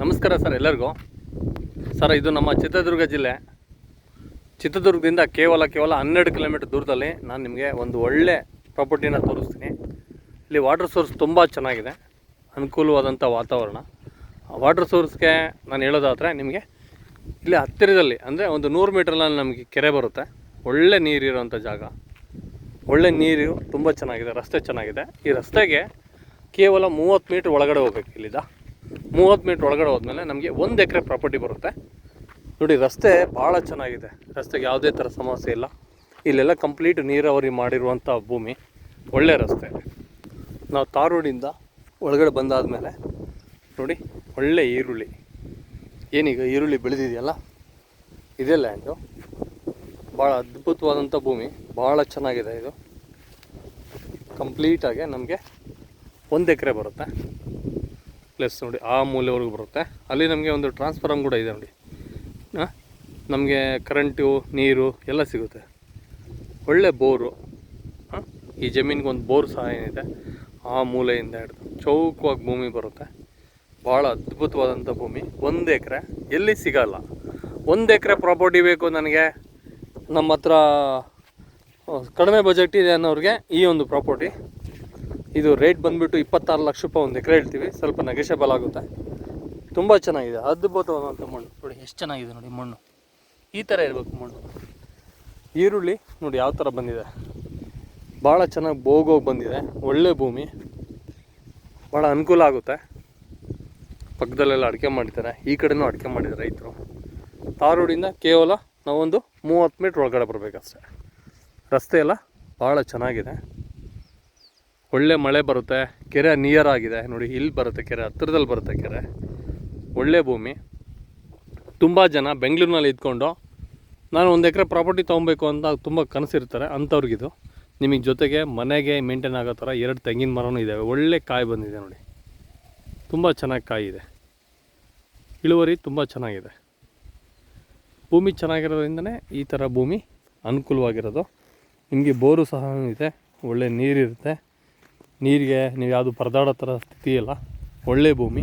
ನಮಸ್ಕಾರ ಸರ್ ಎಲ್ಲರಿಗೂ. ಸರ್, ಇದು ನಮ್ಮ ಚಿತ್ರದುರ್ಗ ಜಿಲ್ಲೆ. ಚಿತ್ರದುರ್ಗದಿಂದ ಕೇವಲ ಕೇವಲ ಹನ್ನೆರಡು ಕಿಲೋಮೀಟರ್ ದೂರದಲ್ಲಿ ನಾನು ನಿಮಗೆ ಒಂದು ಒಳ್ಳೆ ಪ್ರಾಪರ್ಟಿನ ತೋರಿಸ್ತೀನಿ. ಇಲ್ಲಿ ವಾಟರ್ ಸೋರ್ಸ್ ತುಂಬ ಚೆನ್ನಾಗಿದೆ. ಅನುಕೂಲವಾದಂಥ ವಾತಾವರಣ. ವಾಟರ್ ಸೋರ್ಸ್ಗೆ ನಾನು ಹೇಳೋದಾದರೆ ನಿಮಗೆ ಇಲ್ಲಿ ಹತ್ತಿರದಲ್ಲಿ, ಅಂದರೆ ಒಂದು ನೂರು ಮೀಟ್ರಲ್ಲಿ ನಮಗೆ ಕೆರೆ ಬರುತ್ತೆ. ಒಳ್ಳೆ ನೀರಿರುವಂಥ ಜಾಗ. ಒಳ್ಳೆ ನೀರು, ತುಂಬ ಚೆನ್ನಾಗಿದೆ, ರಸ್ತೆ ಚೆನ್ನಾಗಿದೆ. ಈ ರಸ್ತೆಗೆ ಕೇವಲ ಮೂವತ್ತು ಮೀಟ್ರ್ ಒಳಗಡೆ ಹೋಗ್ಬೇಕು ಇಲ್ಲಿಂದ. ಮೂವತ್ತು ಮೀಟ್ರ್ ಒಳಗಡೆ ಹೋದ್ಮೇಲೆ ನಮಗೆ ಒಂದು ಎಕರೆ ಪ್ರಾಪರ್ಟಿ ಬರುತ್ತೆ. ನೋಡಿ, ರಸ್ತೆ ಭಾಳ ಚೆನ್ನಾಗಿದೆ. ರಸ್ತೆಗೆ ಯಾವುದೇ ಥರ ಸಮಸ್ಯೆ ಇಲ್ಲ. ಇಲ್ಲೆಲ್ಲ ಕಂಪ್ಲೀಟ್ ನೀರಾವರಿ ಮಾಡಿರುವಂಥ ಭೂಮಿ. ಒಳ್ಳೆ ರಸ್ತೆ. ನಾವು ತಾರ್ ಒಳಗಡೆ ಒಳಗಡೆ ಬಂದಾದಮೇಲೆ ನೋಡಿ, ಒಳ್ಳೆ ಈರುಳ್ಳಿ. ಏನೀಗ ಈರುಳ್ಳಿ ಬೆಳೆದಿದೆಯಲ್ಲ? ಇದೇ ಲ್ಯಾಂಡು ಭಾಳ ಅದ್ಭುತವಾದಂಥ ಭೂಮಿ. ಭಾಳ ಚೆನ್ನಾಗಿದೆ ಇದು. ಕಂಪ್ಲೀಟಾಗಿ ನಮಗೆ ಒಂದು ಎಕರೆ ಬರುತ್ತೆ. ಪ್ಲಸ್ ನೋಡಿ, ಆ ಮೂಲೆವರೆಗೂ ಬರುತ್ತೆ. ಅಲ್ಲಿ ನಮಗೆ ಒಂದು ಟ್ರಾನ್ಸ್ಫಾರಮ್ ಕೂಡ ಇದೆ ನೋಡಿ. ನಮಗೆ ಕರೆಂಟು ನೀರು ಎಲ್ಲ ಸಿಗುತ್ತೆ. ಒಳ್ಳೆ ಬೋರು. ಈ ಜಮೀನಿಗೆ ಒಂದು ಬೋರ್ ಸಹ ಏನಿದೆ, ಆ ಮೂಲೆಯಿಂದ ಹಿಡಿದು ಚೌಕವಾಗಿ ಭೂಮಿ ಬರುತ್ತೆ. ಭಾಳ ಅದ್ಭುತವಾದಂಥ ಭೂಮಿ. ಒಂದು ಎಕರೆ, ಎಲ್ಲಿ ಸಿಗಲ್ಲ. ಒಂದು ಎಕರೆ ಪ್ರಾಪರ್ಟಿ ಬೇಕು ನನಗೆ ನಮ್ಮ ಹತ್ರ ಕಡಿಮೆ ಬಜೆಟ್ ಇದೆ ಅನ್ನೋರಿಗೆ ಈ ಒಂದು ಪ್ರಾಪರ್ಟಿ ಇದು ರೇಟ್ ಬಂದ್ಬಿಟ್ಟು ಇಪ್ಪತ್ತಾರು ಲಕ್ಷ ರೂಪಾಯಿ ಒಂದು ಎಕರೆ ಹೇಳ್ತೀವಿ ಸ್ವಲ್ಪ ನೆಗೆಷಬಲ್ ಆಗುತ್ತೆ. ತುಂಬ ಚೆನ್ನಾಗಿದೆ. ಅದ್ಭುತವಾದಂಥ ಮಣ್ಣು. ನೋಡಿ ಎಷ್ಟು ಚೆನ್ನಾಗಿದೆ ನೋಡಿ ಮಣ್ಣು. ಈ ಥರ ಇರಬೇಕು ಮಣ್ಣು. ಈರುಳ್ಳಿ ನೋಡಿ ಯಾವ ಥರ ಬಂದಿದೆ. ಭಾಳ ಚೆನ್ನಾಗಿ ಬೋಗೋಗಿ ಬಂದಿದೆ. ಒಳ್ಳೆ ಭೂಮಿ. ಭಾಳ ಅನುಕೂಲ ಆಗುತ್ತೆ. ಪಕ್ಕದಲ್ಲೆಲ್ಲ ಅಡಿಕೆ ಮಾಡಿದ್ದಾರೆ. ಈ ಕಡೆನೂ ಅಡಿಕೆ ಮಾಡಿದ್ದಾರೆ ರೈತರು. ತಾರೋಡಿಂದ ಕೇವಲ ನಾವೊಂದು ಮೂವತ್ತು ಮೀಟ್ರ್ ಒಳಗಡೆ ಬರಬೇಕಷ್ಟೆ. ರಸ್ತೆ ಎಲ್ಲ ಭಾಳ ಚೆನ್ನಾಗಿದೆ. ಒಳ್ಳೆ ಮಳೆ ಬರುತ್ತೆ, ಕೆರೆ ನಿಯರ್ ಆಗಿದೆ ನೋಡಿ ಇಲ್ಲಿ ಬರುತ್ತೆ ಕೆರೆ, ಹತ್ತಿರದಲ್ಲಿ ಬರುತ್ತೆ ಕೆರೆ. ಒಳ್ಳೆ ಭೂಮಿ. ತುಂಬ ಜನ ಬೆಂಗಳೂರಿನಲ್ಲಿ ಇದ್ಕೊಂಡು, ನಾನು ಒಂದು ಎಕರೆ ಪ್ರಾಪರ್ಟಿ ತೊಗೊಬೇಕು ಅಂತ ತುಂಬ ಕನಸಿರ್ತಾರೆ, ಅಂಥವ್ರಿಗಿದು. ನಿಮಗೆ ಜೊತೆಗೆ ಮನೆಗೆ ಮೇಂಟೈನ್ ಆಗೋ ಥರ ಎರಡು ತೆಂಗಿನ ಮರವೂ ಇದ್ದಾವೆ ಒಳ್ಳೆ ಕಾಯಿ ಬಂದಿದೆ ನೋಡಿ. ತುಂಬ ಚೆನ್ನಾಗಿ ಕಾಯಿ ಇದೆ ಇಳುವರಿ ತುಂಬ ಚೆನ್ನಾಗಿದೆ. ಭೂಮಿ ಚೆನ್ನಾಗಿರೋದ್ರಿಂದನೇ ಈ ಥರ ಭೂಮಿ ಅನುಕೂಲವಾಗಿರೋದು. ನಿಮಗೆ ಬೋರು ಸಹ ಇದೆ, ಒಳ್ಳೆ ನೀರಿರುತ್ತೆ. ನೀರಿಗೆ ನೀವು ಯಾವುದು ಪರದಾಡೋ ಥರ ಸ್ಥಿತಿ ಇಲ್ಲ. ಒಳ್ಳೆ ಭೂಮಿ.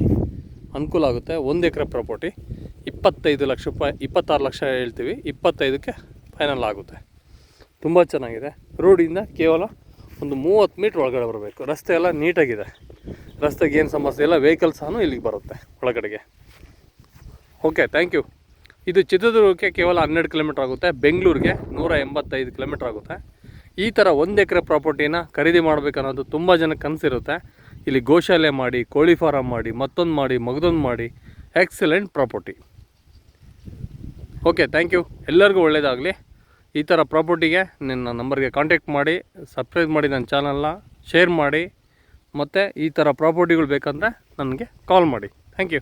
ಅನುಕೂಲ ಆಗುತ್ತೆ. ಒಂದು ಎಕರೆ ಪ್ರಾಪರ್ಟಿ. ಇಪ್ಪತ್ತೈದು ಲಕ್ಷ ರೂಪಾಯಿ, ಇಪ್ಪತ್ತಾರು ಲಕ್ಷ ಹೇಳ್ತೀವಿ. ಇಪ್ಪತ್ತೈದಕ್ಕೆ ಫೈನಲ್ ಆಗುತ್ತೆ. ತುಂಬ ಚೆನ್ನಾಗಿದೆ. ರೋಡಿಂದ ಕೇವಲ ಒಂದು ಮೂವತ್ತು ಮೀಟ್ರ್ ಒಳಗಡೆ ಬರಬೇಕು. ರಸ್ತೆ ಎಲ್ಲ ನೀಟಾಗಿದೆ. ರಸ್ತೆಗೆ ಏನು ಸಮಸ್ಯೆ ಇಲ್ಲ. ವೆಹಿಕಲ್ ಸಹ ಇಲ್ಲಿಗೆ ಬರುತ್ತೆ ಒಳಗಡೆಗೆ. ಓಕೆ ಥ್ಯಾಂಕ್ ಯು ಇದು ಚಿತ್ರದುರ್ಗಕ್ಕೆ ಕೇವಲ ಹನ್ನೆರಡು ಕಿಲೋಮೀಟ್ರ್ ಆಗುತ್ತೆ. ಬೆಂಗಳೂರಿಗೆ ನೂರ ಎಂಬತ್ತೈದು ಕಿಲೋಮೀಟ್ರ್ ಆಗುತ್ತೆ. ಈ ಥರ ಒಂದು ಎಕರೆ ಪ್ರಾಪರ್ಟಿನ ಖರೀದಿ ಮಾಡಬೇಕನ್ನೋದು ತುಂಬ ಜನಕ್ಕೆ ಕನಸಿರುತ್ತೆ. ಇಲ್ಲಿ ಗೋಶಾಲೆ ಮಾಡಿ, ಕೋಳಿ ಫಾರಮ್ ಮಾಡಿ, ಮತ್ತೊಂದು ಮಾಡಿ, ಮಗದೊಂದು ಮಾಡಿ excellent property okay thank you ಎಲ್ಲರಿಗೂ ಒಳ್ಳೆಯದಾಗಲಿ ಈ ಥರ ಪ್ರಾಪರ್ಟಿಗೆ ನಿನ್ನ ನಂಬರ್ಗೆ ಕಾಂಟ್ಯಾಕ್ಟ್ ಮಾಡಿ ಸಬ್ಸ್ಕ್ರೈಬ್ ಮಾಡಿ ನನ್ನ ಚಾನಲ್ನ ಶೇರ್ ಮಾಡಿ, ಮತ್ತು ಈ ಥರ ಪ್ರಾಪರ್ಟಿಗಳು ಬೇಕಂದರೆ ನನಗೆ ಕಾಲ್ ಮಾಡಿ. Thank you